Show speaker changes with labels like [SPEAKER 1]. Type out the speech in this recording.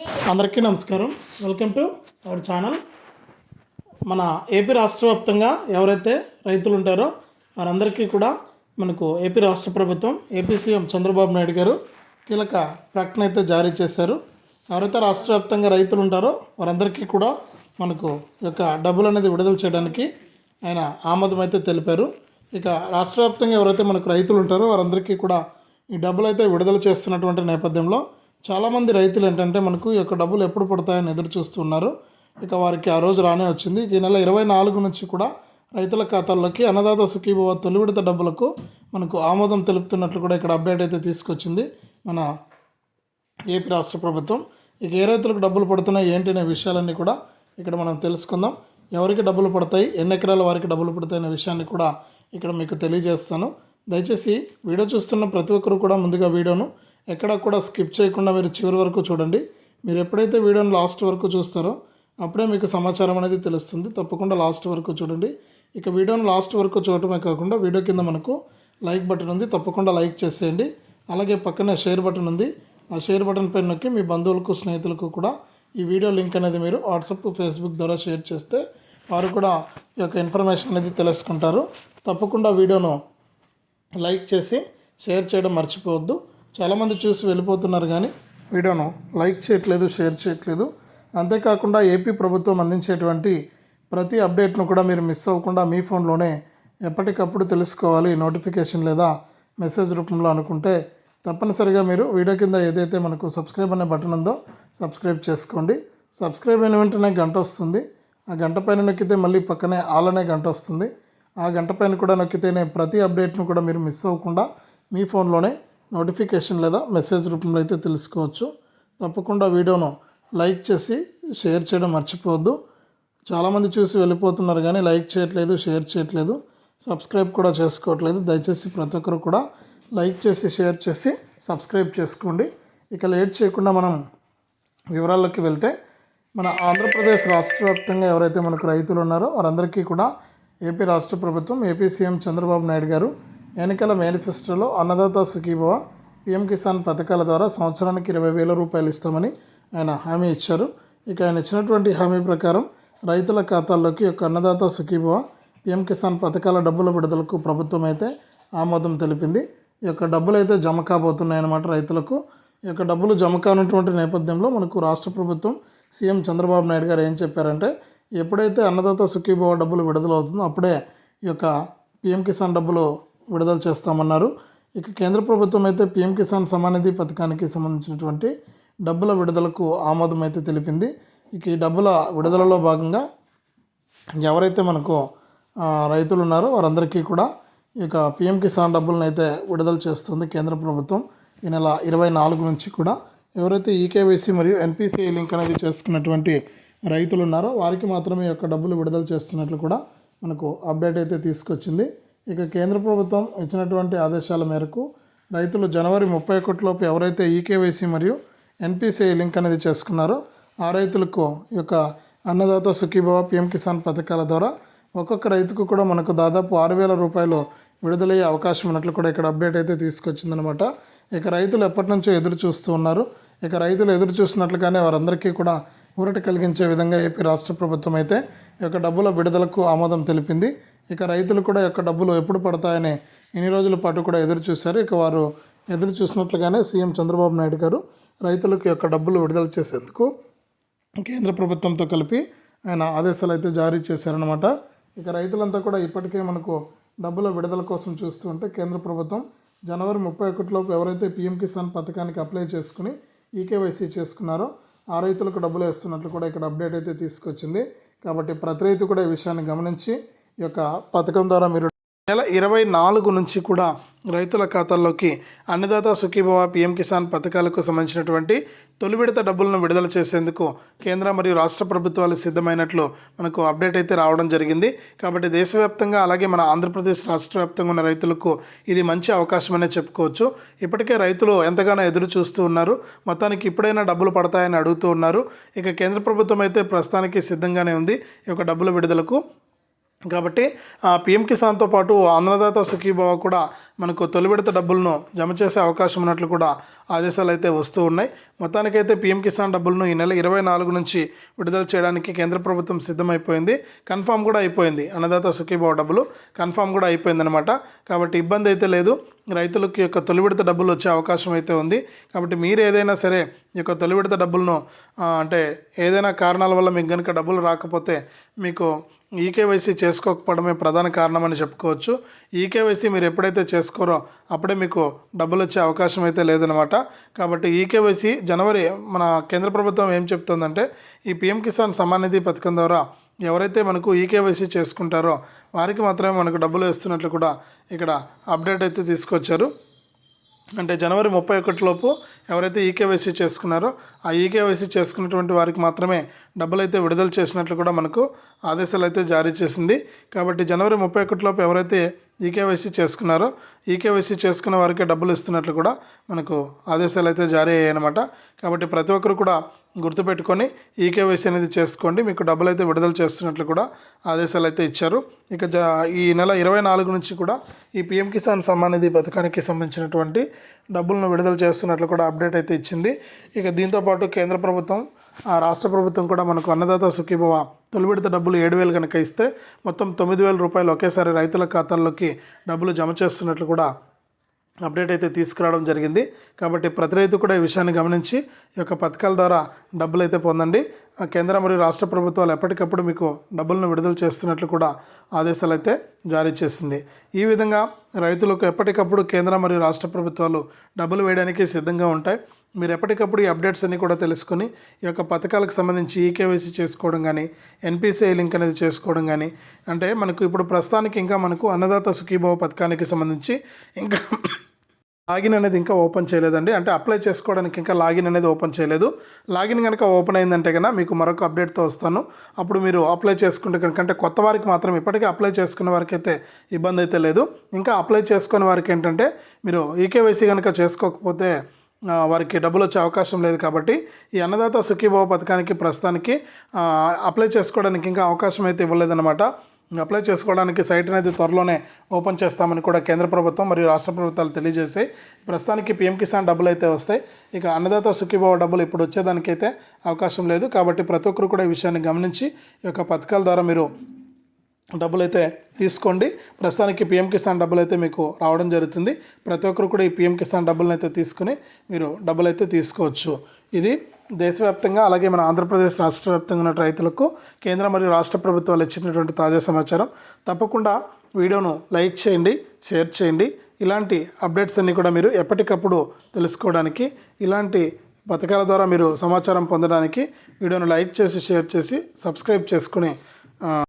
[SPEAKER 1] అందరికీ నమస్కారం. Welcome to our channel మన ఏపీ రాష్ట్ర వ్యాప్తంగా ఎవరైతే రైతులు ఉంటారో వారందరికీ కూడా మనకు ఏపీ రాష్ట్ర ప్రభుత్వం ఏపీ సీఎం చంద్రబాబు నాయుడు గారు కీలక ప్రకటన అయితే జారీ చేశారు. ఎవరైతే రాష్ట్ర వ్యాప్తంగా రైతులు ఉంటారో వారందరికీ కూడా మనకు ఈ యొక్క డబ్బులు అనేది విడుదల చేయడానికి ఆయన ఆమోదం అయితే తెలిపారు. ఇక రాష్ట్ర వ్యాప్తంగా ఎవరైతే మనకు రైతులు ఉంటారో వారందరికీ కూడా ఈ డబ్బులు అయితే విడుదల చేస్తున్నటువంటి నేపథ్యంలో చాలామంది రైతులు ఏంటంటే మనకు ఈ యొక్క డబ్బులు ఎప్పుడు పడతాయని ఎదురు చూస్తున్నారు. ఇక వారికి ఆ రోజు రానే వచ్చింది. ఈ నెల ఇరవై నాలుగు నుంచి కూడా రైతుల ఖాతాల్లోకి అన్నదాత సుఖీభవ తొలి విడత డబ్బులకు మనకు ఆమోదం తెలుపుతున్నట్లు కూడా ఇక్కడ అప్డేట్ అయితే తీసుకొచ్చింది మన ఏపీ రాష్ట్ర ప్రభుత్వం. ఇక ఏ రైతులకు డబ్బులు పడుతున్నాయి ఏంటి అనే విషయాలన్నీ కూడా ఇక్కడ మనం తెలుసుకుందాం. ఎవరికి డబ్బులు పడతాయి ఎన్ని ఎకరాల వారికి డబ్బులు పడతాయి అనే విషయాన్ని కూడా ఇక్కడ మీకు తెలియజేస్తాను. దయచేసి వీడియో చూస్తున్న ప్రతి ఒక్కరు కూడా ముందుగా వీడియోను ఎక్కడ కూడా స్కిప్ చేయకుండా మీరు చివరి వరకు చూడండి. మీరు ఎప్పుడైతే వీడియోను లాస్ట్ వరకు చూస్తారో అప్పుడే మీకు సమాచారం అనేది తెలుస్తుంది. తప్పకుండా లాస్ట్ వరకు చూడండి. ఇక వీడియోని లాస్ట్ వరకు చూడటమే కాకుండా వీడియో కింద మనకు లైక్ బటన్ ఉంది. తప్పకుండా లైక్ చేసేయండి. అలాగే పక్కనే షేర్ బటన్ ఉంది. ఆ షేర్ బటన్ పైన నొక్కి మీ బంధువులకు స్నేహితులకు కూడా ఈ వీడియో లింక్ అనేది మీరు వాట్సాప్ ఫేస్బుక్ ద్వారా షేర్ చేస్తే వారు కూడా ఈ యొక్క ఇన్ఫర్మేషన్ అనేది తెలుసుకుంటారు. తప్పకుండా వీడియోను లైక్ చేసి షేర్ చేయడం మర్చిపోవద్దు. చాలామంది చూసి వెళ్ళిపోతున్నారు కానీ వీడియోను లైక్ చేయట్లేదు షేర్ చేయట్లేదు. అంతేకాకుండా ఏపీ ప్రభుత్వం అందించేటువంటి ప్రతి అప్డేట్ను కూడా మీరు మిస్ అవ్వకుండా మీ ఫోన్లోనే ఎప్పటికప్పుడు తెలుసుకోవాలి నోటిఫికేషన్ లేదా మెసేజ్ రూపంలో అనుకుంటే తప్పనిసరిగా మీరు వీడియో కింద ఏదైతే మనకు సబ్స్క్రైబ్ అనే బటన్ ఉందో సబ్స్క్రైబ్ చేసుకోండి. సబ్స్క్రైబ్ అయిన వెంటనే గంట వస్తుంది. ఆ గంట పైన నొక్కితే మళ్ళీ పక్కనే ఆల్ అనే గంట వస్తుంది. ఆ గంట పైన కూడా నొక్కితేనే ప్రతి అప్డేట్ను కూడా మీరు మిస్ అవ్వకుండా మీ ఫోన్లోనే నోటిఫికేషన్ లేదా మెసేజ్ రూపంలో అయితే తెలుసుకోవచ్చు. తప్పకుండా వీడియోను లైక్ చేసి షేర్ చేయడం మర్చిపోవద్దు. చాలామంది చూసి వెళ్ళిపోతున్నారు కానీ లైక్ చేయట్లేదు షేర్ చేయట్లేదు. సబ్స్క్రైబ్ కూడా చేసుకోవట్లేదు. దయచేసి ప్రతి ఒక్కరు కూడా లైక్ చేసి షేర్ చేసి సబ్స్క్రైబ్ చేసుకోండి. ఇక లేట్ చేయకుండా మనం వివరాల్లోకి వెళ్తే మన ఆంధ్రప్రదేశ్ రాష్ట్ర వ్యాప్తంగా ఎవరైతే మనకు రైతులు ఉన్నారో వారందరికీ కూడా ఏపీ రాష్ట్ర ప్రభుత్వం ఏపీ సీఎం చంద్రబాబు నాయుడు గారు ఎన్నికల మేనిఫెస్టోలో అన్నదాత సుఖీభవ పీఎం కిసాన్ పథకాల ద్వారా సంవత్సరానికి ఇరవై వేల రూపాయలు ఇస్తామని ఆయన హామీ ఇచ్చారు. ఇక ఆయన ఇచ్చినటువంటి హామీ ప్రకారం రైతుల ఖాతాల్లోకి యొక్క అన్నదాత సుఖీభవ పీఎం కిసాన్ పథకాల డబ్బుల విడుదలకు ప్రభుత్వం అయితే ఆమోదం తెలిపింది. ఈ యొక్క డబ్బులు అయితే జమ కాబోతున్నాయన్నమాట రైతులకు. ఈ యొక్క డబ్బులు జమ కానటువంటి నేపథ్యంలో మనకు రాష్ట్ర ప్రభుత్వం సీఎం చంద్రబాబు నాయుడు గారు ఏం చెప్పారంటే ఎప్పుడైతే అన్నదాత సుఖీభవ డబ్బులు విడుదలవుతుందో అప్పుడే ఈ యొక్క పీఎం కిసాన్ డబ్బులు విడుదల చేస్తామన్నారు. ఇక కేంద్ర ప్రభుత్వం అయితే పీఎం కిసాన్ సమానిధి పథకానికి సంబంధించినటువంటి డబ్బుల విడుదలకు ఆమోదం అయితే తెలిపింది. ఇక ఈ డబ్బుల విడుదలలో భాగంగా ఎవరైతే మనకు రైతులు ఉన్నారో వారందరికీ కూడా ఈ యొక్క కిసాన్ డబ్బులను అయితే విడుదల చేస్తుంది కేంద్ర ప్రభుత్వం. ఈ నెల ఇరవై నాలుగు నుంచి కూడా ఎవరైతే ఈకేవైసీ మరియు ఎన్పిసిఐ లింక్ అనేది చేసుకున్నటువంటి రైతులు ఉన్నారో వారికి మాత్రమే యొక్క డబ్బులు విడుదల చేస్తున్నట్లు కూడా మనకు అప్డేట్ అయితే తీసుకొచ్చింది. ఇక కేంద్ర ప్రభుత్వం ఇచ్చినటువంటి ఆదేశాల మేరకు రైతులు జనవరి ముప్పై ఒకటిలోపు ఎవరైతే ఈకేవైసీ మరియు ఎన్పిసిఐ లింక్ అనేది చేసుకున్నారో ఆ రైతులకు ఈ యొక్క అన్నదాత సుఖీభవ పిఎం కిసాన్ పథకాల ద్వారా ఒక్కొక్క రైతుకు కూడా మనకు దాదాపు ఆరు వేల రూపాయలు విడుదలయ్యే అవకాశం ఉన్నట్లు కూడా ఇక్కడ అప్డేట్ అయితే తీసుకొచ్చిందనమాట ఇక రైతులు ఎప్పటి నుంచో ఎదురు చూస్తూ ఉన్నారు. ఇక రైతులు ఎదురు చూస్తున్నట్లుగానే వారందరికీ కూడా ఊరట కలిగించే విధంగా ఏపీ రాష్ట్ర ప్రభుత్వం అయితే ఈ యొక్క డబ్బుల విడుదలకు ఆమోదం తెలిపింది. ఇక రైతులు కూడా యొక్క డబ్బులు ఎప్పుడు పడతాయని ఎన్ని రోజుల పాటు కూడా ఎదురు చూశారు. ఇక వారు ఎదురు చూసినట్లుగానే సీఎం చంద్రబాబు నాయుడు గారు రైతులకు యొక్క డబ్బులు విడుదల చేసేందుకు కేంద్ర ప్రభుత్వంతో కలిపి ఆయన ఆదేశాలు అయితే జారీ చేశారనమాట ఇక రైతులంతా కూడా ఇప్పటికే మనకు డబ్బుల విడుదల కోసం చూస్తూ ఉంటే కేంద్ర ప్రభుత్వం జనవరి ముప్పై ఒకటిలోపు ఎవరైతే పీఎం కిసాన్ పథకానికి అప్లై చేసుకుని ఈకేవైసీ చేసుకున్నారో ఆ రైతులకు డబ్బులు వేస్తున్నట్లు కూడా ఇక్కడ అప్డేట్ అయితే తీసుకొచ్చింది. కాబట్టి ప్రతి రైతు కూడా ఈ విషయాన్ని గమనించి యొక్క పథకం ద్వారా మీరు నెల ఇరవై నాలుగు నుంచి కూడా రైతుల ఖాతాల్లోకి అన్నదాత సుఖీభవ పిఎం కిసాన్ పథకాలకు సంబంధించినటువంటి తొలి విడత డబ్బులను విడుదల చేసేందుకు కేంద్ర మరియు రాష్ట్ర ప్రభుత్వాలు సిద్ధమైనట్లు మనకు అప్డేట్ అయితే రావడం జరిగింది. కాబట్టి దేశవ్యాప్తంగా అలాగే మన ఆంధ్రప్రదేశ్ రాష్ట్ర వ్యాప్తంగా ఉన్న రైతులకు ఇది మంచి అవకాశమనే చెప్పుకోవచ్చు. ఇప్పటికే రైతులు ఎంతగానో ఎదురు చూస్తూ ఉన్నారు. మొత్తానికి ఇప్పుడైనా డబ్బులు పడతాయని అడుగుతూ ఉన్నారు. ఇక కేంద్ర ప్రభుత్వం అయితే ప్రస్తుతానికి సిద్ధంగానే ఉంది. ఈ యొక్క డబ్బుల విడుదలకు కాబట్టి ఆ, పిఎం కిసాన్తో పాటు అన్నదాత సుఖీభావ కూడా మనకు తొలి విడత డబ్బులను జమ చేసే అవకాశం ఉన్నట్లు కూడా ఆదేశాలు అయితే వస్తూ ఉన్నాయి. మొత్తానికైతే పిఎం కిసాన్ డబ్బులను ఈ నెల ఇరవై నాలుగు నుంచి విడుదల చేయడానికి కేంద్ర ప్రభుత్వం సిద్ధమైపోయింది. కన్ఫామ్ కూడా అయిపోయింది. అన్నదాత సుఖీభావ డబ్బులు కన్ఫామ్ కూడా అయిపోయింది అనమాట కాబట్టి ఇబ్బంది అయితే లేదు. రైతులకి యొక్క తొలి విడత డబ్బులు వచ్చే అవకాశం అయితే ఉంది. కాబట్టి మీరు ఏదైనా సరే ఈ యొక్క తొలి విడత డబ్బులను అంటే ఏదైనా కారణాల వల్ల మీకు కనుక డబ్బులు రాకపోతే మీకు ఈకేవైసీ చేసుకోకపోవడమే ప్రధాన కారణం అని చెప్పుకోవచ్చు. ఈకేవైసీ మీరు ఎప్పుడైతే చేసుకోరో అప్పుడే మీకు డబ్బులు వచ్చే అవకాశం అయితే లేదనమాట కాబట్టి ఈకేవైసీ జనవరి మన కేంద్ర ప్రభుత్వం ఏం చెప్తుందంటే ఈ పిఎం కిసాన్ సమాన్ నిధి పథకం ద్వారా ఎవరైతే మనకు ఈకేవైసీ చేసుకుంటారో వారికి మాత్రమే మనకు డబ్బులు వేస్తున్నట్లు కూడా ఇక్కడ అప్డేట్ అయితే తీసుకొచ్చారు. అంటే జనవరి ముప్పై ఒకటిలోపు ఎవరైతే ఈకేవైసీ చేసుకున్నారో ఆ ఈకేవైసీ చేసుకున్నటువంటి వారికి మాత్రమే డబ్బులు అయితే విడుదల చేసినట్లు కూడా మనకు ఆదేశాలు అయితే జారీ చేసింది. కాబట్టి జనవరి ముప్పై ఒకటిలోపు ఎవరైతే ఈకేవైసీ చేసుకున్నారో ఈకేవైసీ చేసుకున్న వారికే డబ్బులు ఇస్తున్నట్లు కూడా మనకు ఆదేశాలు అయితే జారీ అయ్యాయి అనమాట కాబట్టి ప్రతి ఒక్కరు కూడా గుర్తుపెట్టుకొని ఈకేవైసీ అనేది చేసుకోండి. మీకు డబ్బులు అయితే విడుదల చేస్తున్నట్లు కూడా ఆదేశాలు అయితే ఇచ్చారు. ఇక జ ఈ నెల ఇరవై నాలుగు నుంచి కూడా ఈ పిఎం కిసాన్ సమ్మాన్ నిధి పథకానికి సంబంధించినటువంటి డబ్బులను విడుదల చేస్తున్నట్లు కూడా అప్డేట్ అయితే ఇచ్చింది. ఇక దీంతోపాటు కేంద్ర ప్రభుత్వం ఆ రాష్ట్ర ప్రభుత్వం కూడా మనకు అన్నదాత సుఖీభవ తొలి విడత డబ్బులు ఏడు వేలు కనుక ఇస్తే మొత్తం తొమ్మిది వేల రూపాయలు ఒకేసారి రైతుల ఖాతాల్లోకి డబ్బులు జమ చేస్తున్నట్లు కూడా అప్డేట్ అయితే తీసుకురావడం జరిగింది. కాబట్టి ప్రతి రైతు కూడా ఈ విషయాన్ని గమనించి ఈ యొక్క పథకాల ద్వారా డబ్బులు అయితే పొందండి. కేంద్ర మరియు రాష్ట్ర ప్రభుత్వాలు ఎప్పటికప్పుడు మీకు డబ్బులను విడుదల చేస్తున్నట్లు కూడా ఆదేశాలు అయితే జారీ చేసింది. ఈ విధంగా రైతులకు ఎప్పటికప్పుడు కేంద్ర మరియు రాష్ట్ర ప్రభుత్వాలు డబ్బులు వేయడానికి సిద్ధంగా ఉంటాయి. మీరు ఎప్పటికప్పుడు ఈ అప్డేట్స్ అన్ని కూడా తెలుసుకొని ఈ యొక్క పథకాలకు సంబంధించి ఈకేవైసీ చేసుకోవడం కానీ ఎన్పిసిఐ లింక్ అనేది చేసుకోవడం కానీ అంటే మనకు ఇప్పుడు ప్రస్తుతానికి ఇంకా మనకు అన్నదాత సుఖీభావ పథకానికి సంబంధించి ఇంకా లాగిన్ అనేది ఇంకా ఓపెన్ చేయలేదండి. అంటే అప్లై చేసుకోవడానికి ఇంకా లాగిన్ అనేది ఓపెన్ చేయలేదు. లాగిన్ కనుక ఓపెన్ అయిందంటే కనుక మీకు మరొక అప్డేట్తో వస్తాను. అప్పుడు మీరు అప్లై చేసుకుంటే కనుక అంటే కొత్త వారికి మాత్రం ఇప్పటికే అప్లై చేసుకున్న వారికి అయితే ఇబ్బంది అయితే లేదు. ఇంకా అప్లై చేసుకునే వారికి ఏంటంటే మీరు ఈకేవైసీ కనుక చేసుకోకపోతే వారికి డబ్బులు వచ్చే అవకాశం లేదు కాబట్టి ఈ అన్నదాత సుఖీభావ పథకానికి ప్రస్తుతానికి అప్లై చేసుకోవడానికి ఇంకా అవకాశం అయితే ఇవ్వలేదన్నమాట. అప్లై చేసుకోవడానికి సైట్ అనేది త్వరలోనే ఓపెన్ చేస్తామని కూడా కేంద్ర ప్రభుత్వం మరియు రాష్ట్ర ప్రభుత్వాలు తెలియజేసి ప్రస్తుతానికి పిఎం కిసాన్ డబ్బులు అయితే వస్తాయి. ఇక అన్నదాత సుఖీభావ డబ్బులు ఇప్పుడు వచ్చేదానికైతే అవకాశం లేదు. కాబట్టి ప్రతి ఒక్కరు కూడా ఈ విషయాన్ని గమనించి ఈ యొక్క పథకాల ద్వారా మీరు డబ్బులు అయితే తీసుకోండి. ప్రస్తుతానికి పిఎం కిసాన్ డబ్బులు అయితే మీకు రావడం జరుగుతుంది. ప్రతి ఒక్కరు కూడా ఈ పిఎం కిసాన్ డబ్బులను అయితే తీసుకుని మీరు డబ్బులు అయితే తీసుకోవచ్చు. ఇది దేశవ్యాప్తంగా అలాగే మన ఆంధ్రప్రదేశ్ రాష్ట్ర వ్యాప్తంగా ఉన్న రైతులకు కేంద్ర మరియు రాష్ట్ర ప్రభుత్వాలు ఇచ్చినటువంటి తాజా సమాచారం. తప్పకుండా వీడియోను లైక్ చేయండి షేర్ చేయండి. ఇలాంటి అప్డేట్స్ అన్నీ కూడా మీరు ఎప్పటికప్పుడు తెలుసుకోవడానికి ఇలాంటి పథకాల ద్వారా మీరు సమాచారం పొందడానికి వీడియోను లైక్ చేసి షేర్ చేసి సబ్స్క్రైబ్ చేసుకుని